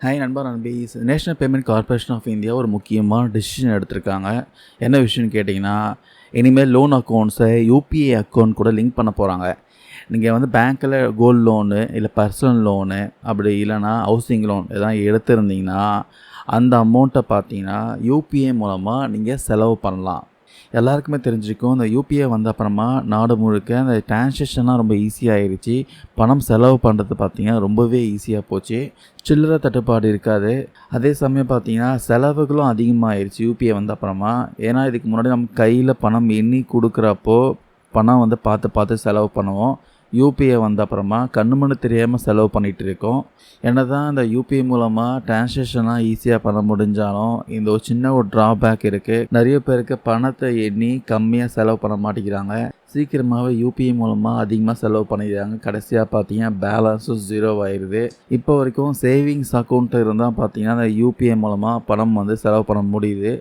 Hi நண்பா நண்பீஸ் national payment corporation of India ஒரு முக்கியமான டெசிஷன் எடுத்திருக்காங்க. என்ன விஷயம்னு கேட்டிங்கன்னா இனிமேல் லோன் அக்கௌண்ட்ஸை யூபிஐ அக்கௌண்ட் கூட லிங்க் பண்ண போகிறாங்க நீங்கள் வந்து பேங்க்கில் கோல்டு லோனு இல்லை பர்சனல் லோனு அப்படி இல்லைன்னா ஹவுசிங் லோன் எதாவது எடுத்திருந்தீங்கன்னா அந்த அமௌண்ட்டை பார்த்தீங்கன்னா யூபிஐ மூலமாக நீங்கள் செலவு பண்ணலாம். எல்லாருக்குமே தெரிஞ்சிருக்கும் இந்த யூபிஐ வந்த அப்புறமா நாடு முழுக்க அந்த டிரான்சேக்ஷன்லாம் ரொம்ப ஈஸியாகிருச்சு பணம் செலவு பண்ணுறது பார்த்திங்கன்னா ரொம்பவே ஈஸியாக போச்சு. சில்லறை தட்டுப்பாடு இருக்காது. அதே சமயம் பார்த்தீங்கன்னா செலவுகளும் அதிகமாகிருச்சு யூபிஐ வந்த அப்புறமா. ஏன்னா இதுக்கு முன்னாடி நம்ம கையில் பணம் எண்ணி கொடுக்குறப்போ பணம் வந்து பார்த்து பார்த்து செலவு பண்ணுவோம். யூபிஐ வந்த அப்புறமா கண்ணு மண்ணு தெரியாமல் செலவு பண்ணிகிட்டு இருக்கோம் என்ன தான் இந்த யூபிஐ மூலமாக டிரான்சாக்ஷன்லாம் ஈஸியாக பண்ண முடிஞ்சாலும் இந்த ஒரு சின்ன ஒரு ட்ராபேக் இருக்குது நிறைய பேருக்கு பணத்தை எண்ணி கம்மியாக செலவு பண்ண மாட்டேங்கிறாங்க. சீக்கிரமாகவே யூபிஐ மூலமாக அதிகமாக செலவு பண்ணிக்கிறாங்க. கடைசியாக பார்த்தீங்கன்னா பேலன்ஸும் ஜீரோ ஆயிடுது இப்போ வரைக்கும் சேவிங்ஸ் அக்கௌண்ட் இருந்தால் பார்த்தீங்கன்னா அந்த யூபிஐ மூலமாக பணம் வந்து செலவு பண்ண முடியுது.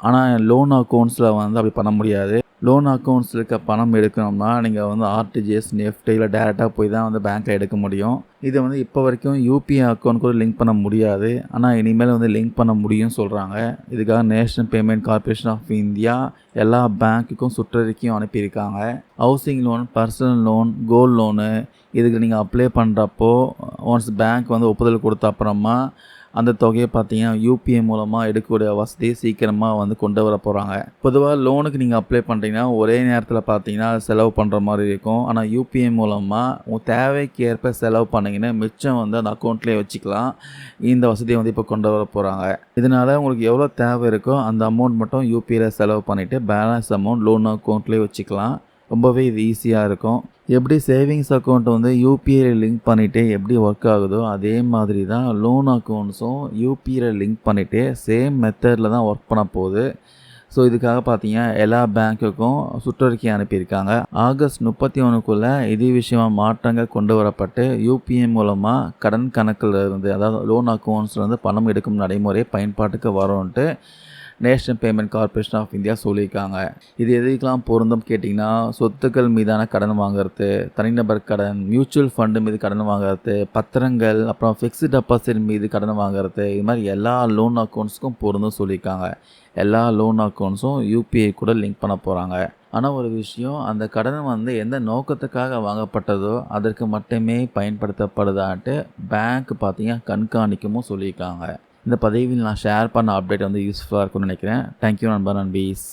ஆனால் லோன் அக்கௌண்ட்ஸில் வந்து அப்படி பண்ண முடியாது. லோன் அக்கௌண்ட்ஸில் இருக்க பணம் எடுக்கணும்னா நீங்கள் வந்து ஆர்டிஜிஎஸ் நெஃப்டியில் டேரெக்டாக போய் தான் வந்து பேங்க்கில் எடுக்க முடியும். இது வந்து இப்போ வரைக்கும் யூபிஐ அக்கௌண்ட் கூட லிங்க் பண்ண முடியாது. ஆனால் இனிமேல் வந்து லிங்க் பண்ண முடியும்னு சொல்கிறாங்க இதுக்காக national payment corporation of India எல்லா பேங்க்குக்கும் சுற்றறிக்கையும் அனுப்பியிருக்காங்க. Housing loan personal loan gold loan இதுக்கு நீங்கள் அப்ளை பண்ணுறப்போ ஒன்ஸ் பேங்க் வந்து ஒப்புதல் கொடுத்த அப்புறமா அந்த தொகையை பார்த்தீங்கன்னா யூபிஐ மூலமாக எடுக்கக்கூடிய வசதியை சீக்கிரமாக வந்து கொண்டு வர போகிறாங்க பொதுவாக லோனுக்கு நீங்கள் அப்ளை பண்ணுறீங்கன்னா ஒரே நேரத்தில் பார்த்தீங்கன்னா செலவு பண்ணுற மாதிரி இருக்கும். ஆனால் யூபிஐ மூலமாக உங்கள் தேவைக்கு ஏற்ப செலவு பண்ணிங்கன்னா மிச்சம் வந்து அந்த அக்கௌண்ட்லேயே வச்சுக்கலாம். இந்த வசதியை வந்து இப்போ கொண்டு வர போகிறாங்க இதனால் உங்களுக்கு எவ்வளோ தேவை இருக்கோ அந்த அமௌண்ட் மட்டும் யூபிஐயில் செலவு பண்ணிவிட்டு பேலன்ஸ் அமௌண்ட் லோன் அக்கௌண்ட்லேயே வச்சுக்கலாம். ரொம்பவே இது ஈஸியாக இருக்கும். எப்படி சேவிங்ஸ் அக்கௌண்ட் வந்து யூபிஐயில் லிங்க் பண்ணிவிட்டு எப்படி ஒர்க் ஆகுதோ அதே மாதிரி தான் லோன் அக்கௌண்ட்ஸும் யூபிஐயில் லிங்க் பண்ணிவிட்டு சேம் மெத்தடில் தான் ஒர்க் பண்ண போகுது. ஸோ இதுக்காக பார்த்தீங்கன்னா எல்லா பேங்க்குக்கும் சுற்றறிக்கை அனுப்பியிருக்காங்க. ஆகஸ்ட் முப்பத்தி ஒன்றுக்குள்ளே இதே விஷயமாக மாற்றங்கள் கொண்டு வரப்பட்டு யூபிஐ மூலமாக கடன் கணக்கில் இருந்து அதாவது லோன் அக்கௌண்ட்ஸ்லேருந்து பணம் எடுக்கும் நடைமுறை பயன்பாட்டுக்கு வரோன்ட்டு national payment corporation of India சொல்லியிருக்காங்க. இது எதுக்கெல்லாம் பொருந்தும் கேட்டிங்கன்னா சொத்துக்கள் மீதான கடன் வாங்குறது தனிநபர் கடன் மியூச்சுவல் ஃபண்டு மீது கடன் வாங்குறது பத்திரங்கள் அப்புறம் ஃபிக்ஸ்டு டெபாசிட் மீது கடன் வாங்குறது இது மாதிரி எல்லா லோன் அக்கௌண்ட்ஸ்க்கும் பொருந்தும் சொல்லியிருக்காங்க. எல்லா லோன் அக்கௌண்ட்ஸும் யூபிஐ கூட லிங்க் பண்ண போகிறாங்க ஆனால் ஒரு விஷயம் அந்த கடன் வந்து எந்த நோக்கத்துக்காக வாங்கப்பட்டதோ அதற்கு மட்டுமே பயன்படுத்தப்படுதான்ட்டு பேங்க் பார்த்தீங்கன்னா கண்காணிக்கமும் சொல்லியிருக்காங்க. இந்த பதவியில் நான் ஷேர் பண்ண அப்டேட் வந்து யூஸ்ஃபுல்லாக இருக்கும்னு நினைக்கிறேன். தேங்க்யூ நண்பர் நண்பீஸ்.